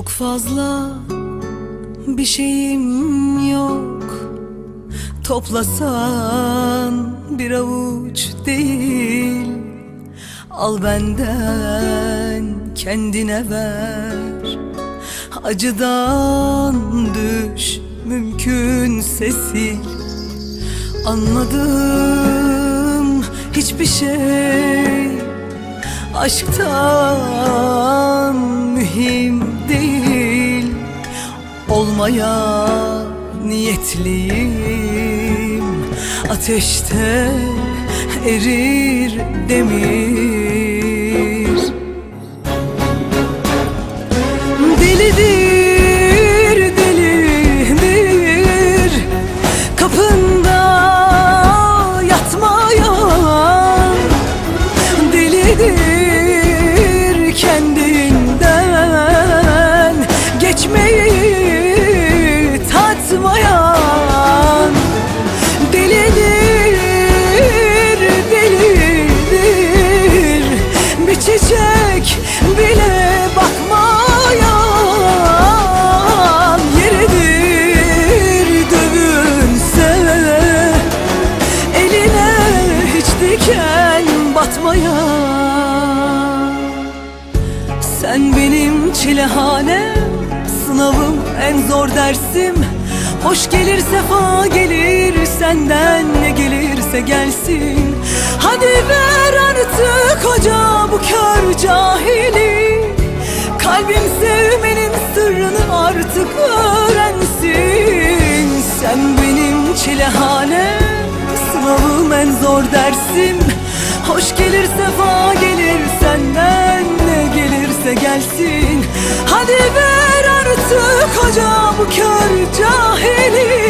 Çok fazla bir şeyim yok. Toplasan bir avuç değil. Al benden kendine ver. Acıdan düş mümkünse sil Anladım hiçbir şey. Aşktan mühim Olmaya niyetliyim. Ateşte erir demir Sen benim çilehanem Sınavım en zor dersim. Hoş gelir sefa gelir Senden ne gelirse gelsin. Hadi ver artık hoca bu kör cahili. Kalbim sevmenin sırrını artık öğrensin. Sen benim çilehanem Sınavım en zor dersim. Hoş gelir sefa gelir Senden gelirse gelsin. Hadi ver artık hoca bu kör cahili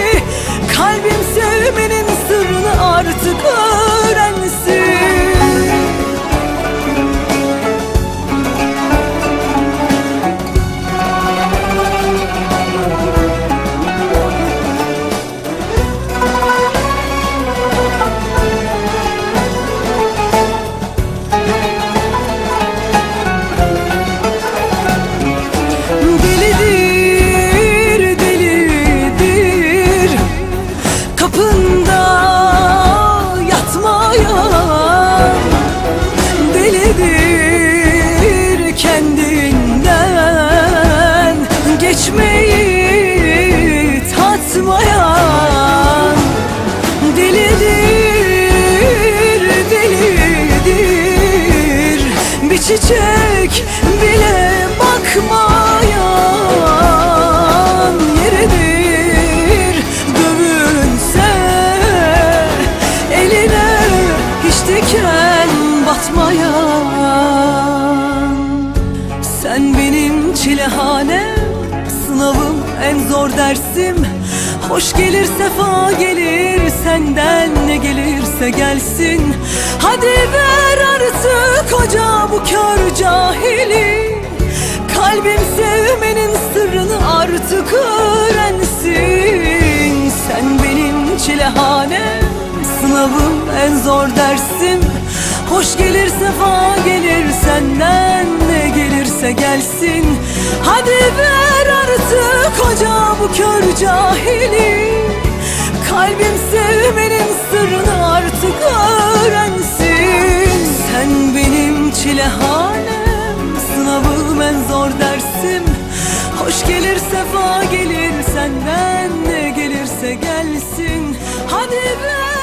çiçek bile bakmayan Yeridir. Dövünse Eline hiç diken batmayan. Sen benim çilehanem Sınavım en zor dersim. Hoş gelir sefa gelir Senden ne gelirse gelsin. Hadi ver hoca bu kör cahili Kalbim sevmenin sırrını artık öğrensin. Sen benim çilehanem Sınavım en zor dersim. Hoş gelir sefa gelir Senden ne gelirse gelsin. Hadi ver artık hoca bu kör cahili Kalbim sevmenin çilehanem Sınavım en zor dersim. Hoş gelir sefa gelir Senden ne gelirse gelsin. Hadi ver